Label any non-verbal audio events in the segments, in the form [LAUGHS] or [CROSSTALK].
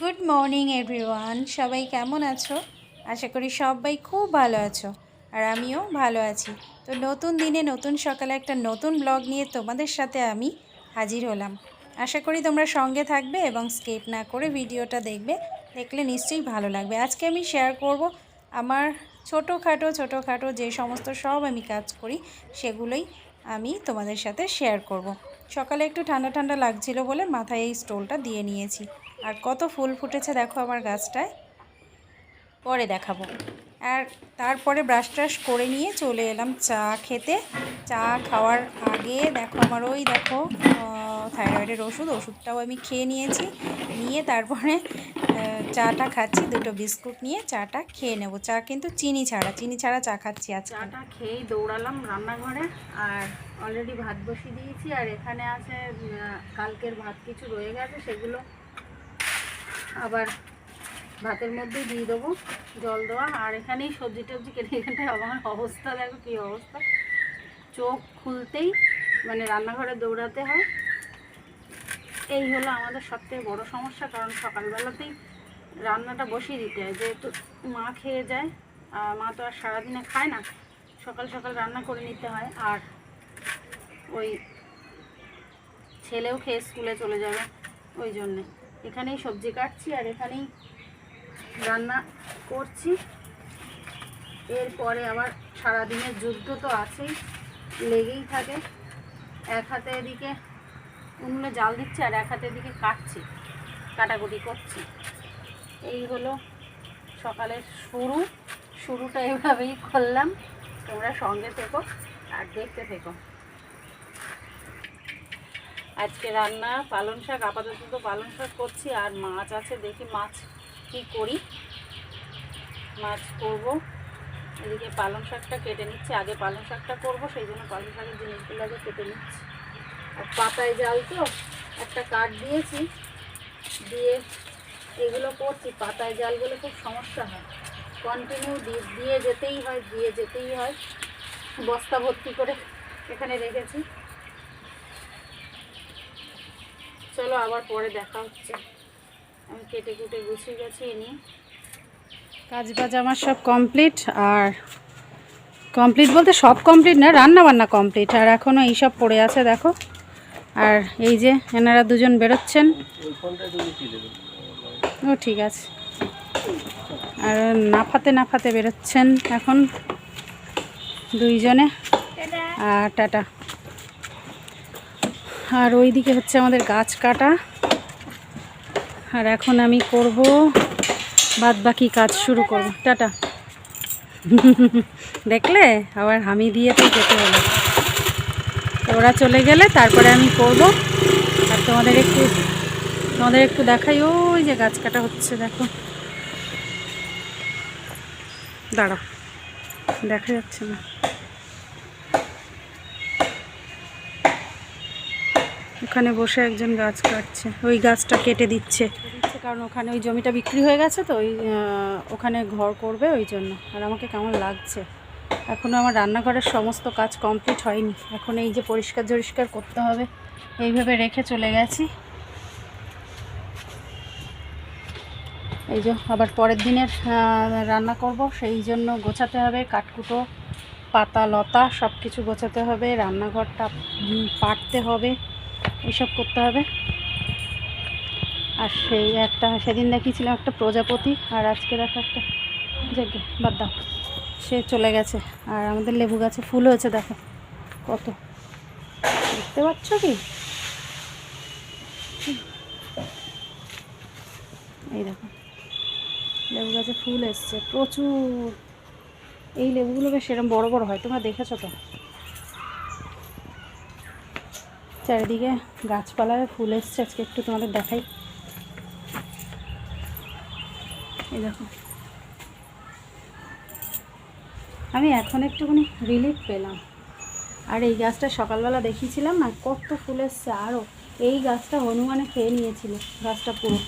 Good morning, everyone. সবাই কেমন আছো? আশা করি সবাই খুব ভালো আছো, আর আমিও ভালো আছি। তো নতুন দিনে নতুন সকালে একটা নতুন ব্লগ নিয়ে তোমাদের সাথে আমি হাজির হলাম। আশা করি তোমরা সঙ্গে থাকবে এবং স্কিপ না করে ভিডিওটা দেখবে, দেখলে নিশ্চয়ই ভালো লাগবে। আজকে আমি শেয়ার করব আমার ছোটোখাটো ছোটোখাটো যে সমস্ত সব আমি কাজ করি, সেগুলোই আমি তোমাদের সাথে শেয়ার করব। সকালে একটু ঠান্ডা ঠান্ডা লাগছিল বলে মাথায় এই স্টোলটা দিয়ে নিয়েছি। আর কত ফুল ফুটেছে দেখো আমার গাছটায়। পরে দেখাবো। আর তারপরে ব্রাশ ট্রাশ করে নিয়ে চলে এলাম চা খেতে। চা খাওয়ার আগে দেখো আমার ওই দেখো থাইরয়েডের ওষুধ, ওষুধটাও আমি খেয়ে নিয়েছি। নিয়ে তারপরে চাটা খাচ্ছি, দুটো বিস্কুট নিয়ে চাটা খেয়ে নেব। চা কিন্তু চিনি ছাড়া চিনি ছাড়া চা খাচ্ছি আজকে। চাটা খেয়েই দৌড়ালাম রান্নাঘরে আর অলরেডি ভাত বসিয়ে দিয়েছি। আর এখানে আছে কালকের ভাত কিছু রয়ে গেছে, সেগুলো আবার ভাতের মধ্যেই দিয়ে দেবো, জল দেওয়া। আর এখানেই সবজি টবজি কেটে এখানটায় আমার অবস্থা, দেখো কী অবস্থা। চোখ খুলতেই মানে রান্নাঘরে দৌড়াতে হয়। এই হলো আমাদের সবথেকে বড় সমস্যা, কারণ সকালবেলাতেই রান্নাটা বসিয়ে দিতে হয়। যেহেতু মা খেয়ে যায়, আর মা তো আর সারাদিনে খায় না, সকাল সকাল রান্না করে নিতে হয়। আর ওই ছেলেও খেয়ে স্কুলে চলে যাবে, ওই জন্যে। এখানেই সবজি কাটছি আর এখানেই রান্না করছি। এরপরে আবার সারাদিনের যুদ্ধ তো আছেই, লেগেই থাকে। এক হাতে এদিকে উনুনে জাল দিচ্ছে আর এক হাতে এদিকে কাটছি, কাটাকুটি করছি। এই হলো সকালের শুরু। শুরুটা এভাবেই করলাম। তোমরা সঙ্গে থেকো আর দেখতে থেকো। আজকে রান্না, পালং শাক, আপাতত তো পালং শাক করছি, আর মাছ আছে, দেখি মাছ কি করি। মাছ করব। এদিকে পালং শাকটা কেটে নিচ্ছি, আগে পালং শাকটা করব, সেই জন্য পালং শাকের জিনিসগুলো আগে কেটে নিচ্ছি। আর পাতায় জাল তো, একটা কাঠ দিয়েছি, দিয়ে এগুলো করছি, পাতায় জালগুলো খুব সমস্যা হয়। কন্টিনিউ দিয়ে যেতেই হয়, দিয়ে যেতেই হয়। বস্তা ভর্তি করে এখানে রেখেছি। চলো আবার পরে দেখা হচ্ছে। আমি কেটে কুটে গুছিয়ে গেছি এ নিয়ে কাজ বাজ আমার সব কমপ্লিট আর কমপ্লিট বলতে সব কমপ্লিট না রান্না বান্না কমপ্লিট আর এখনও এইসব পড়ে আছে, দেখো। আর এই যে এনারা দুজন বেরোচ্ছেন। ও, ঠিক আছে। আর নাফাতে নাফাতে বেরোচ্ছেন এখন দুইজনে। আর টাটা। আর ওইদিকে হচ্ছে আমাদের গাছ কাটা। আর এখন আমি করব বাদ বাকি কাজ শুরু করব। টাটা। [LAUGHS] দেখলে? আবার হামি দিয়ে তো যেতে হলো ওরা চলে গেলে তারপরে আমি করব। আর তোমাদের একটু তোমাদের একটু দেখাই। ওই যে গাছ কাটা হচ্ছে, দেখো। দাঁড়া দেখা যাচ্ছে না। ওখানে বসে একজন গাছ কাটছে। ওই গাছটা কেটে দিচ্ছে। কারণ ওখানে ওই জমিটা বিক্রি হয়ে গেছে তো ওই ওখানে ঘর করবে ওই জন্য। আর আমাকে কেমন লাগছে। এখনও আমার রান্নাঘরের সমস্ত কাজ কমপ্লিট হয়নি। এখন এই যে পরিষ্কার জরিষ্কার করতে হবে, এইভাবে রেখে চলে গেছি। এই যে আবার পরের দিনের রান্না করব। সেই জন্য গোছাতে হবে কাঠকুটো, পাতা, লতা সব কিছু গোছাতে হবে। রান্নাঘরটা পাটতে হবে। এসব করতে হবে। আর সেই একটা, সেদিন দেখিয়েছিলাম একটা প্রজাপতি, আর আজকে দেখো একটা যাকে বাদ দাও। সে চলে গেছে, আর আমাদের লেবু গাছে ফুল হয়েছে, দেখো কত। দেখতে পাচ্ছ কি? এই দেখো, লেবু গাছে ফুল এসছে, প্রচুর। এই লেবুগুলো বেশ এরকম বড় বড় হয়, তোমরা দেখেছ তো? চারিদিকে গাছপালায় ফুল এসছে, আজকে একটু তোমাদের দেখাই। এই দেখো। আমি এখন একটুখানি রিলিফ পেলাম। আর এই গাছটা সকালবেলা দেখিয়েছিলাম না, কত ফুল এসছে। আরও এই গাছটা হনুমানে খেয়ে নিয়েছিল, গাছটা পুরো।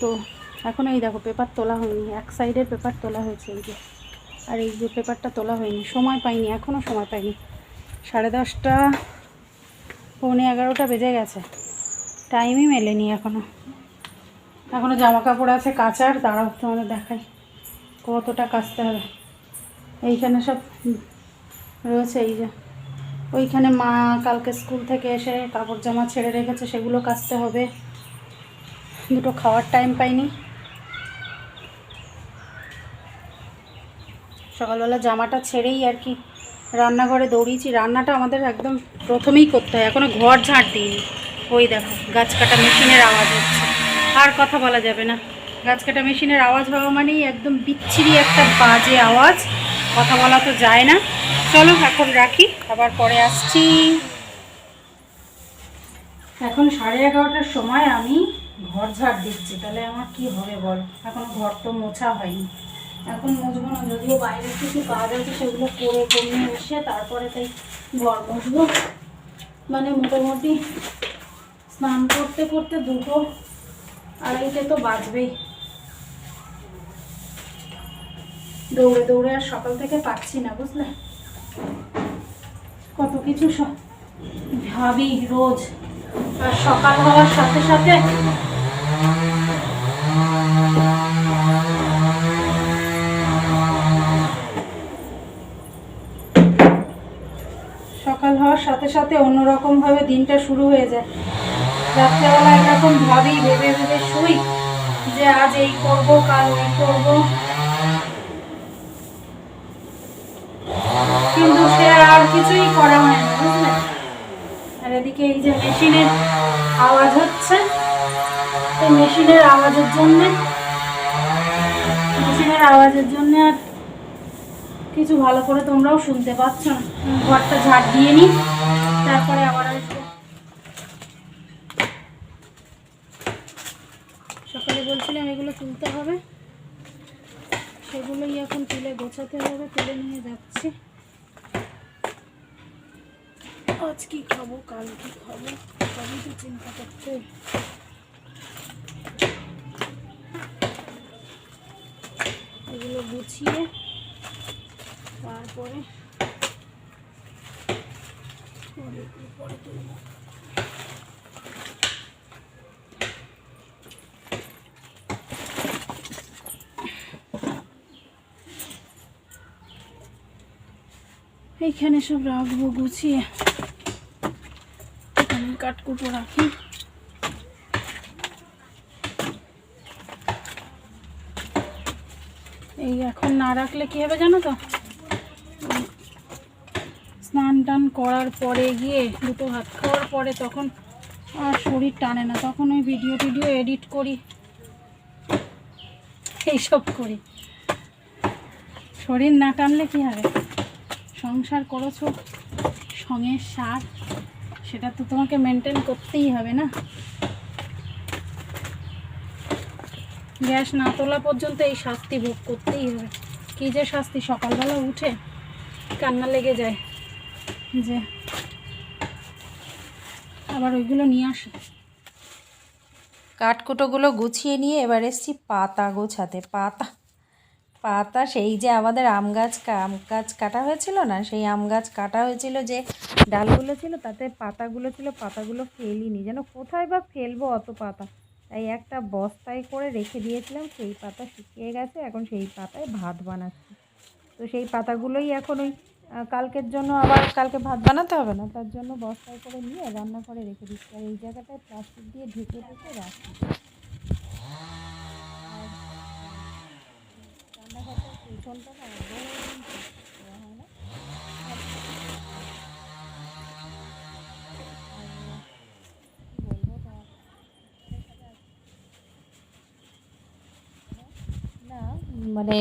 তো এখন এই দেখো, পেপার তোলা হয়নি, এক সাইডের পেপার তোলা হয়েছে এই যে। আর এই যে পেপারটা তোলা হয়নি, সময় পাইনি এখনও সময় পাইনি। সাড়ে দশটা পৌনে এগারোটা বেজে গেছে। টাইমই মেলেনি এখনও এখনও জামা কাপড় আছে কাচার দাঁড়াও তোমাদের দেখাই। কতটা কাচতে হবে। এইখানে সব রয়েছে, এই যে। ওইখানে মা কালকে স্কুল থেকে এসে কাপড় জামা ছেড়ে রেখেছে, সেগুলো কাচতে হবে। দুটো খাওয়ার টাইম পাইনি। সকালবেলা জামাটা ছেড়েই আর কি রান্নাঘরে দৌড়িয়েছি। রান্নাটা আমাদের একদম প্রথমেই করতে হয়। এখনও ঘর ঝাঁট দিইনি। ওই দেখো, গাছ কাটা মেশিনের আওয়াজ হচ্ছে। আর কথা বলা যাবে না। গাছ কাটা মেশিনের আওয়াজ হওয়া মানেই একদম বিচ্ছিরি একটা বাজে আওয়াজ। কথা বলা তো যায় না। চলো এখন রাখি। আবার পরে আসছি। এখন সাড়ে এগারোটার সময় আমি ঘর ঝাড় দিচ্ছি। তাহলে আমার কি হবে বল? এখন ঘর তো মোছা হয়নি। এখন মুছবো না, যদিও বাইরের কিছু কাজ আছে, সেগুলো করে কমিয়ে এসে তারপরে তাই ঘর মুছবো। মানে মোটামুটি স্নান করতে করতে দুটো আড়াইটে তো বাজবেই। দৌড়ে দৌড়ে আর সকাল থেকে পাচ্ছি না, বুঝলে? কত কিছু ভাবি রোজ। আর সকাল হওয়ার সাথে সাথে সকাল হওয়ার সাথে সাথে অন্যরকম ভাবে দিনটা শুরু হয়ে যায়। রাত্রেবেলা একরকম ভাবি ভেবে ভেবে শুই যে আজ এই করব, কাল ওই করব। কিন্তু সে আর কিছুই করা হয় না, বুঝলে? আর এদিকে এই যে মেশিনের আওয়াজ হচ্ছে এই মেশিনের আওয়াজের জন্য, মেশিনের আওয়াজের জন্য আর কিছু ভালো করে তোমরাও শুনতে পাচ্ছ না। ঘরটা ঝাড় দিয়ে নিই তারপরে আবার আসব সকালে বলছিলাম এগুলো তুলতে হবে। সেগুলোই এখন তুলে গোছাতে হবে, তুলে নিয়ে যাচ্ছি। আজ কি খাব, কাল কি খাব, সবই তো চিন্তা করতে এগুলো গুছিয়ে তারপরে পরে পরে এইখানে সব রাখব, গুছিয়ে। এখানে কাঠকুটো রাখি। এই এখন না রাখলে কি হবে জানো তো উম, স্নান টান করার পরে গিয়ে দুটো ভাত খাওয়ার পরে তখন আর শরীর টানে না। তখন ওই ভিডিও টিডিও এডিট করি। এইসব করি। শরীর না টানলে কী হবে? সংসার করেছ, সঙ্গের সার, সেটা তো তোমাকে মেনটেন করতেই হবে না? গ্যাস না তোলা পর্যন্ত এই শাস্তি ভোগ করতেই হবে। কী যে শাস্তি? সকালবেলা উঠে কান্না লেগে যায়। যে আবার ওইগুলো নিয়ে আসি। কাঠকুটোগুলো গুছিয়ে নিয়ে এবার এসছি পাতা গোছাতে। পাতা পাতা সেই যে আমাদের আম গাছ আম গাছ কাটা হয়েছিল না, সেই আম গাছ কাটা হয়েছিল যে ডালগুলো ছিল তাতে পাতাগুলো ছিল, পাতাগুলো ফেলিনি। যেন কোথায় বা ফেলব অত পাতা। তাই একটা বস্তায় করে রেখে দিয়েছিলাম, সেই পাতা শুকিয়ে গেছে, এখন সেই পাতায় ভাত বানাচ্ছি। তো সেই পাতাগুলোই এখন ওই কালকের জন্য আবার কালকে ভাত বানাতে হবে না, তার জন্য বস্তায় করে নিয়ে রান্না করে রেখে দিচ্ছি। আর এই জায়গাটায় প্লাস্টিক দিয়ে ঢেকে ঢেকে রাখি আর রান্নাঘরটার পেছনটা না একদম দেওয়া না? আর কি বলব তা না মানে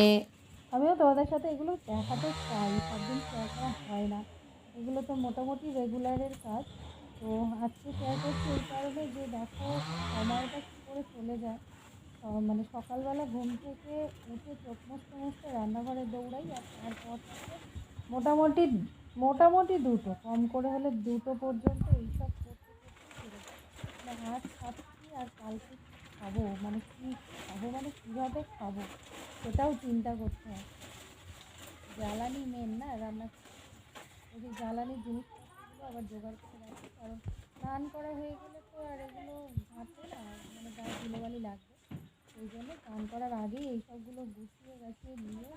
আমিও তোমাদের সাথে এগুলো দেখাতে চাই সব দিন শেয়ার করা হয় না। এগুলো তো মোটামুটি রেগুলারের কাজ। তো আজকে শেয়ার করছি এই কারণে যে দেখো সময়টা কী করে চলে যায়। মানে সকালবেলা ঘুম থেকে উঠে চোখ মুছতে মুছতে রান্নাঘরে দৌড়াই আর তারপর মোটামুটি মোটামুটি দুটো, কম করে হলে দুটো পর্যন্ত এইসব করতে করতে যায়। মানে আজ খাচ্ছি আর কালকে খাব? মানে কী খাব? মানে কীভাবে খাব? সেটাও চিন্তা করতে হয়। জ্বালানি মেন না রান্না ওই জ্বালানির জিনিসপত্রগুলো আবার জোগাড় করে রাখি কারণ স্নান করা হয়ে গেলে তো আর এগুলো ঘাঁটবে না মানে গায়ে ধুলোবালি লাগবে, সেই জন্য স্নান করার আগেই এই সবগুলো গুছিয়ে গাছিয়ে নিয়ে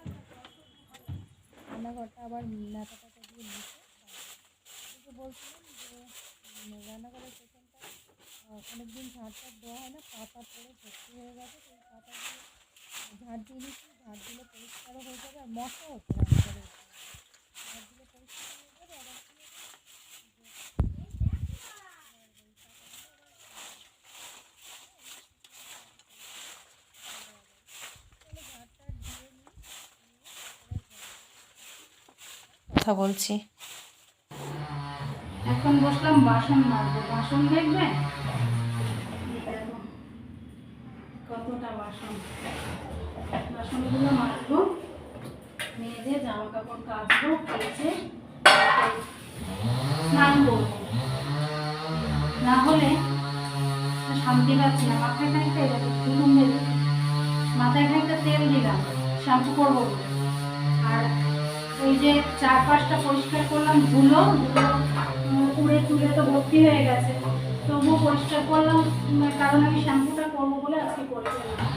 রান্নাঘরটা আবার ন্যাতা টাতা দিয়ে কিন্তু বলছিলাম যে রান্নাঘরের পেছনটা অনেক দিন ঝাড় টাড় দেওয়া হয় না, পাতা পড়ে ভর্তি হয়ে গেছে, সেই পাতাগুলো ঝাড় দিয়ে নিচ্ছি দিলে হয়ে যাবে আর হয়ে যাবে কথা বলছি। এখন বসলাম বাসন মাজবো। বাসন দেখবে এই দেখো, কতটা বাসন বাসনগুলো মাজবো। মেজে জামা কাপড় কাচবো, কেচে স্নান না হলে শান্তি পাচ্ছি না। মাথায় খানিকটা এরকম চুলুম বেঁধে মাথায় খানিকটা তেল দিলাম, শ্যাম্পু করব। আর ওই যে চার পাঁচটা পরিষ্কার করলাম, ধুলো ধুলো উড়ে তুলে তো ভর্তি হয়ে গেছে। তবুও পরিষ্কার করলাম কারণ আমি শ্যাম্পুটা করব বলে আজকে করে ফেললাম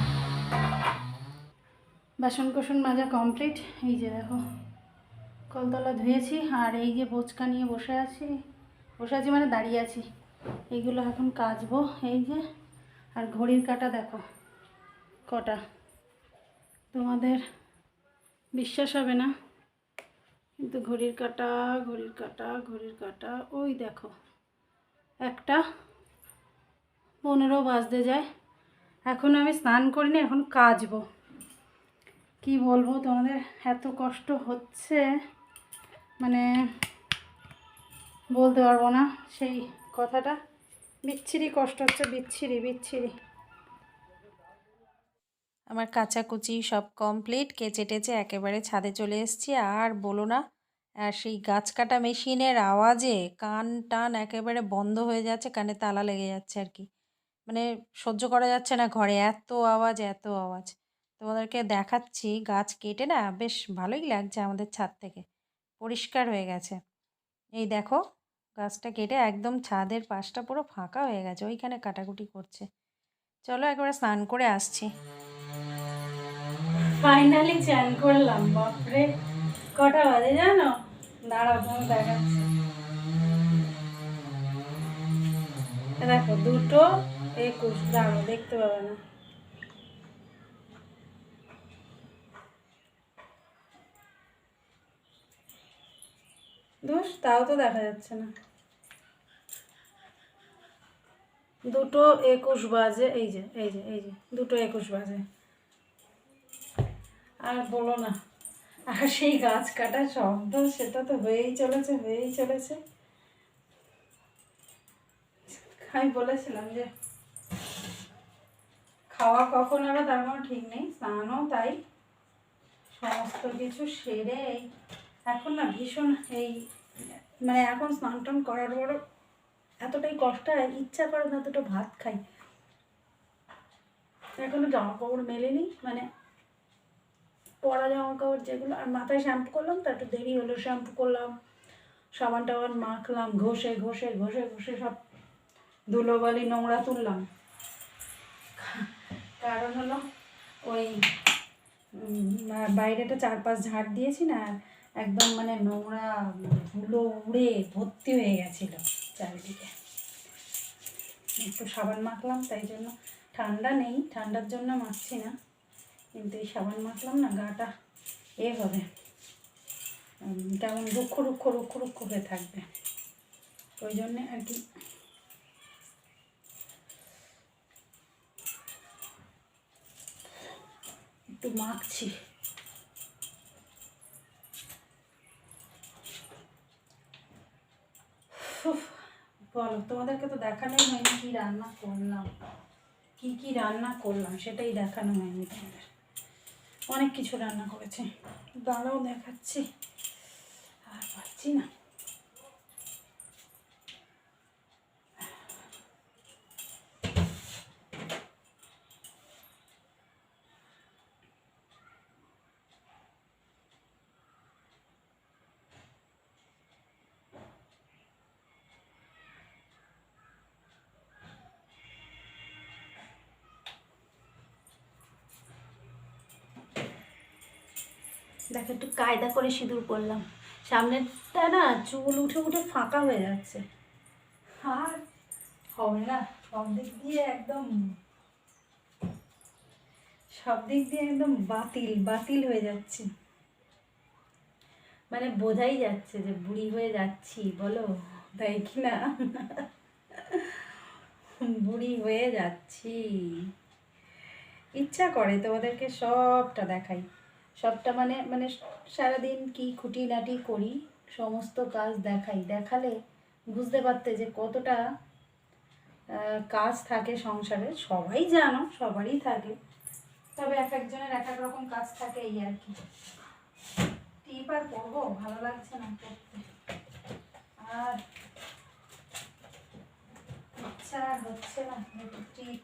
বাসন কোসন মাজা কমপ্লিট। এই যে দেখো, কলতলা ধুয়েছি, আর এই যে বোচকা নিয়ে বসে আছি বসে আছি মানে দাঁড়িয়ে আছি। এইগুলো এখন কাচবো, এই যে। আর ঘড়ির কাটা দেখো, কটা। তোমাদের বিশ্বাস হবে না, কিন্তু ঘড়ির কাটা ঘড়ির কাটা ঘড়ির কাটা, ওই দেখো, একটা পনেরো বাজতে যায়। এখন আমি স্নান করিনি, এখন কাচবো। কি বলব, তোমাদের এত কষ্ট হচ্ছে মানে বলতে পারব না, সেই কথাটা। বিচ্ছিরি কষ্ট হচ্ছে, বিচ্ছিরি বিচ্ছিরি। আমার কাচাকুচি সব কমপ্লিট কেচে টেচে একেবারে ছাদে চলে এসেছি, আর বলো না, আর সেই গাছ কাটা মেশিনের আওয়াজে কান টান একেবারে বন্ধ হয়ে যাচ্ছে, কানে তালা লেগে যাচ্ছে আর কি। মানে সহ্য করা যাচ্ছে না ঘরে, এত আওয়াজ এত আওয়াজ। তোমাদেরকে দেখাচ্ছি, গাছ কেটে না বেশ ভালোই লাগছে আমাদের ছাদ থেকে। পরিষ্কার হয়ে গেছে। এই দেখো, গাছটা কেটে একদম ছাদের পাশটা পুরো ফাঁকা হয়ে গেছে, ওইখানে কাটাকুটি করছে। চলো একবার স্নান করে আসছি। ফাইনালি চ্যান করলাম, বাপরে! কটা বাজে জানো? দাঁড়াও দেখাচ্ছি। দেখো, দুটো একুশ দাঁড়ো দেখতে পাবে না। দোষ, তাও তো দেখা যাচ্ছে না। দুটো একুশ বাজে, এই যে এই যে এই যে, দুটো একুশ বাজে। আর বলো না, আর সেই গাছ কাটার শব্দ সেটা তো হয়েই চলেছে হয়েই চলেছে। আমি বলেছিলাম যে, খাওয়া কখন হবে তার কোনো ঠিক নেই, স্নানও তাই। সমস্ত কিছু সেরে এই এখন না ভীষণ এই মানে এখন স্নান টান করার পরও এতটাই কষ্ট হয় ইচ্ছা করে না দুটো ভাত খাই। এখনও জামা কাপড় মেলেনি মানে পরা জামা কাপড় যেগুলো, আর মাথায় শ্যাম্পু করলাম তো একটু দেরি হলো শ্যাম্পু করলাম, সাবান টাবান মাখলাম, ঘষে ঘষে ঘষে ঘষে সব ধুলোবালি নোংরা তুললাম। কারণ হলো ওই বাইরেটা চার পাঁচ ঝাড় দিয়েছি না একদম মানে নোংরা ধুলো উড়ে ভর্তি হয়ে গেছিল চারিদিকে। একটু সাবান মাখলাম, তাই জন্য ঠান্ডা নেই, ঠান্ডার জন্য মাখছি না। কিন্তু এই সাবান মাখলাম না, গাটা এ হবে। কেমন রুক্ষ রুক্ষ রুক্ষ রুক্ষ হয়ে থাকবে। ওই জন্যে আর কি। একটু মাখছি। বলো, তোমাদেরকে তো দেখানোই হয়নি কী রান্না করলাম, কি কি রান্না করলাম, সেটাই দেখানো হয়নি তোমাদের। অনেক কিছু রান্না করেছে। দাঁড়াও দেখাচ্ছি। আর পারছি না। দেখো, একটু কায়দা করে সিঁদুর করলাম সামনেরটা না চুল উঠে উঠে ফাঁকা হয়ে যাচ্ছে। আর হবে না, সব দিক দিয়ে একদম সব দিক দিয়ে একদম বাতিল বাতিল হয়ে যাচ্ছে। মানে বোঝাই যাচ্ছে যে বুড়ি হয়ে যাচ্ছি, বলো? তাই কি না? বুড়ি হয়ে যাচ্ছি। ইচ্ছা করে তোমাদেরকে সবটা দেখাই। সবটা মানে মানে সারাদিন কি খুঁটিনাটি করি, সমস্ত কাজ দেখাই। দেখালে বুঝতে পারতে যে কতটা কাজ থাকে সংসারে। সবাই জানো, সবারই থাকে। তবে এক একজনের এক এক রকম কাজ থাকে এই আর কি। টিপ আর করব, ভালো লাগছে না করতে। আর ইচ্ছা হচ্ছে না টিপ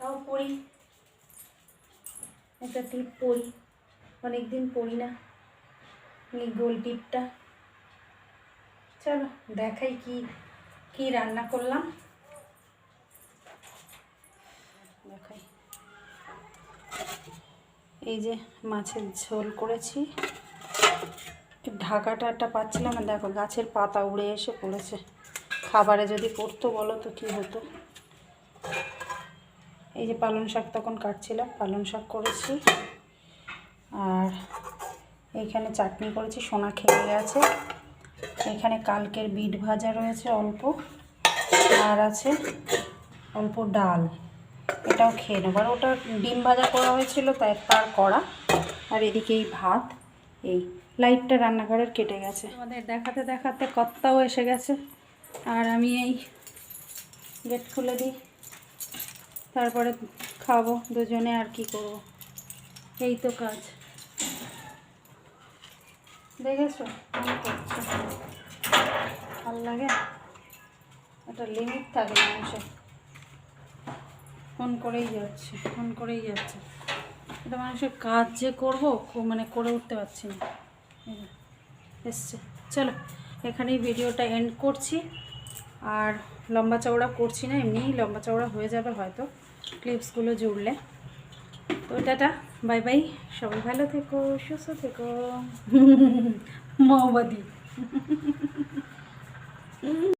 তাও পড়ি। একটা টিপ পরি অনেকদিন পড়ি না। এই গোল টিপটা। চলো, দেখাই কি কি রান্না করলাম। দেখাই। এই যে মাছের ঝোল করেছি। ঢাকাটা একটা পাচ্ছিলাম, দেখো গাছের পাতা উড়ে এসে পড়েছে। খাবারে যদি পড়তো বলো তো কী হতো? এই যে পালং শাক তখন কাটছিলাম, পালং শাক করেছি। আর এখানে চাটনি করেছি, সোনা খেয়ে গেছে। এখানে কালকের বিট ভাজা রয়েছে অল্প, আর আছে অল্প ডাল। এটাও খেয়ে নেব। আর ওটা ডিম ভাজা করা হয়েছিল তাই তার করা। আর এদিকে এই ভাত, এই লাইটটা রান্নাঘরের কেটে গেছে। আমাদের দেখাতে দেখাতে কর্তাও এসে গেছে। আর আমি এই গেট খুলে দিই। তারপরে খাব দুজনে আর কি করব। এই তো কাজ। দেখেছ? ভালো লাগে? একটা লিমিট থাকে মানুষের। ফোন করেই যাচ্ছে, ফোন করেই যাচ্ছে। এটা মানুষের কাজ যে করব মানে করে উঠতে পারছি না। এসছে। চলো, এখানেই ভিডিওটা এন্ড করছি। আর লম্বা চওড়া করছি না, এমনিই লম্বা চওড়া হয়ে যাবে হয়তো। ক্লিপসগুলো জুড়লে। তো টাটা বাই বাই সবাই ভালো থেকো সুস্থ থেকো। মাওবাদী